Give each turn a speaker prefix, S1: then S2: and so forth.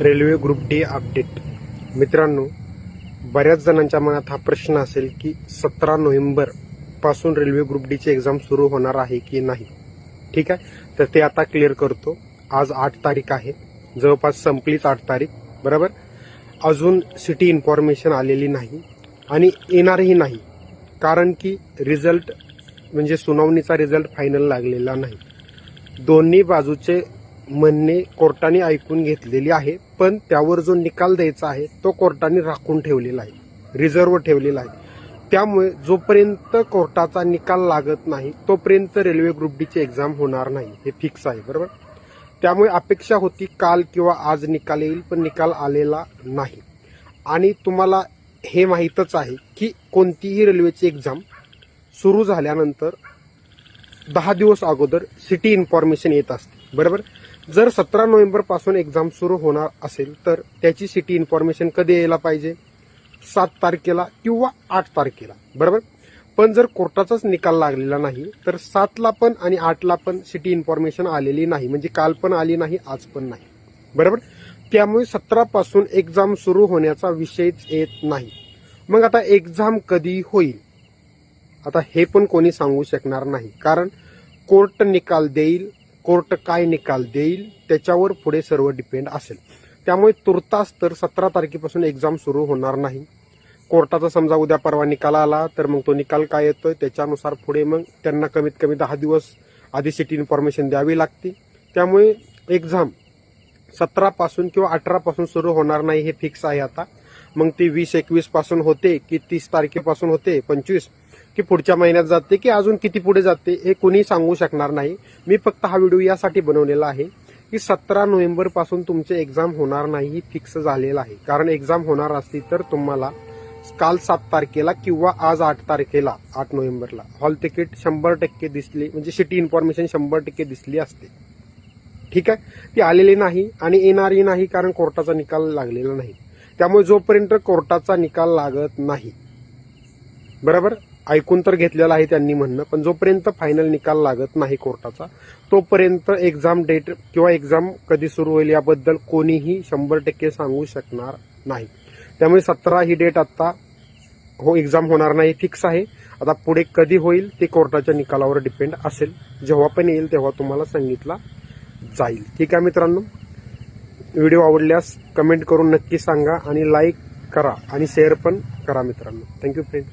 S1: Railway group D update. मित्रांनो बऱ्याच जणांच्या मनात हा प्रश्न असेल की सतरा नोव्हेंबरपासून रेल्वे ग्रुप डीची एक्झाम सुरू होणार आहे की नाही? ठीक आहे? तर ते आता क्लिअर करतो. आज आठ तारीख आहे. जवळपास संपलीच आठ तारीख. बरोबर? अजून सिटी इन्फॉर्मेशन आलेली नाही आणि येणारही नाही. कारण की रिझल्ट म्हणजे सुनावणीचा रिझल्ट फायनल लागलेला नाही. दोन्ही बाजूचे म्हणणे कोर्टाने ऐकून घेतलेली आहे पण त्यावर जो निकाल द्यायचा आहे तो कोर्टाने राखून ठेवलेला आहे रिझर्व्ह ठेवलेला आहे. त्यामुळे जोपर्यंत कोर्टाचा निकाल लागत नाही तोपर्यंत रेल्वे ग्रुप डीची एक्झाम होणार नाही हे फिक्स आहे बरोबर? त्यामुळे अपेक्षा होती काल किंवा आज निकाल येईल पण निकाल आलेला नाही. आणि तुम्हाला हे माहीतच आहे की कोणतीही रेल्वेची एक्झाम सुरू झाल्यानंतर दहा दिवस अगोदर सिटी इन्फॉर्मेशन येत असते बरोबर? जर सतरा नोव्हेंबरपासून एक्झाम सुरू होणार असेल तर त्याची सिटी इन्फॉर्मेशन कधी यायला पाहिजे? सात तारखेला किंवा आठ तारखेला. बरोबर? पण जर कोर्टाचाच निकाल लागलेला नाही तर सातला पण आणि आठला पण सिटी इन्फॉर्मेशन आलेली नाही. म्हणजे काल पण आली नाही आज पण नाही. बरोबर? त्यामुळे सतरा पासून एक्झाम सुरू होण्याचा विषयच येत नाही. मग आता एक्झाम कधी होईल? आता हे पण कोणी सांगू शकणार नाही. कारण कोर्ट निकाल देईल कोर्ट काय निकाल देईल त्याच्यावर पुढे सर्व डिपेंड असेल. त्यामुळे तुर्तास तर सतरा तारखेपासून एक्झाम सुरू होणार नाही. कोर्टाचा समजा उद्या परवा निकाल आला तर मग तो निकाल काय येतोय त्याच्यानुसार पुढे मग त्यांना कमीत कमी दहा दिवस आधी सिटी इन्फॉर्मेशन द्यावी लागते. त्यामुळे एक्झाम सतरापासून किंवा अठरापासून सुरू होणार नाही हे फिक्स आहे आता. मग ती वीस एकवीसपासून होते की तीस तारखेपासून होते पंचवीस की पुढच्या महिन्यात जाते की अजून किती पुढे जाते हे कोणी सांगू शकणार नाही. मी फक्त हा व्हिडिओ यासाठी बनवलेला आहे की सतरा नोव्हेंबरपासून तुमचे एक्झाम होणार नाही ही फिक्स झालेलं आहे. कारण एक्झाम होणार असती तर तुम्हाला काल सात तारखेला किंवा आज आठ तारखेला आठ नोव्हेंबरला हॉल तिकीट शंभर टक्के दिसली म्हणजे सिटी इन्फॉर्मेशन शंभर टक्के दिसली असते. ठीक आहे? ती आलेली नाही आणि येणारही नाही कारण कोर्टाचा निकाल लागलेला नाही. त्यामुळे जोपर्यंत कोर्टाचा निकाल लागत नाही. बरोबर? ऐकून तर घेतलेलं आहे त्यांनी म्हणणं पण जोपर्यंत फायनल निकाल लागत नाही कोर्टाचा तोपर्यंत एक्झाम डेट किंवा एक्झाम कधी सुरू होईल याबद्दल कोणीही शंभर टक्के सांगू शकणार नाही. त्यामुळे सतरा ही डेट आता हो एक्झाम होणार नाही फिक्स आहे. आता पुढे कधी होईल ते कोर्टाच्या निकालावर डिपेंड असेल. जेव्हा पण येईल तेव्हा तुम्हाला सांगितला जाईल. ठीक आहे मित्रांनो? व्हिडिओ आवडल्यास कमेंट करून नक्की सांगा आणि लाईक करा आणि शेअर पण करा मित्रांनो. Thank you friend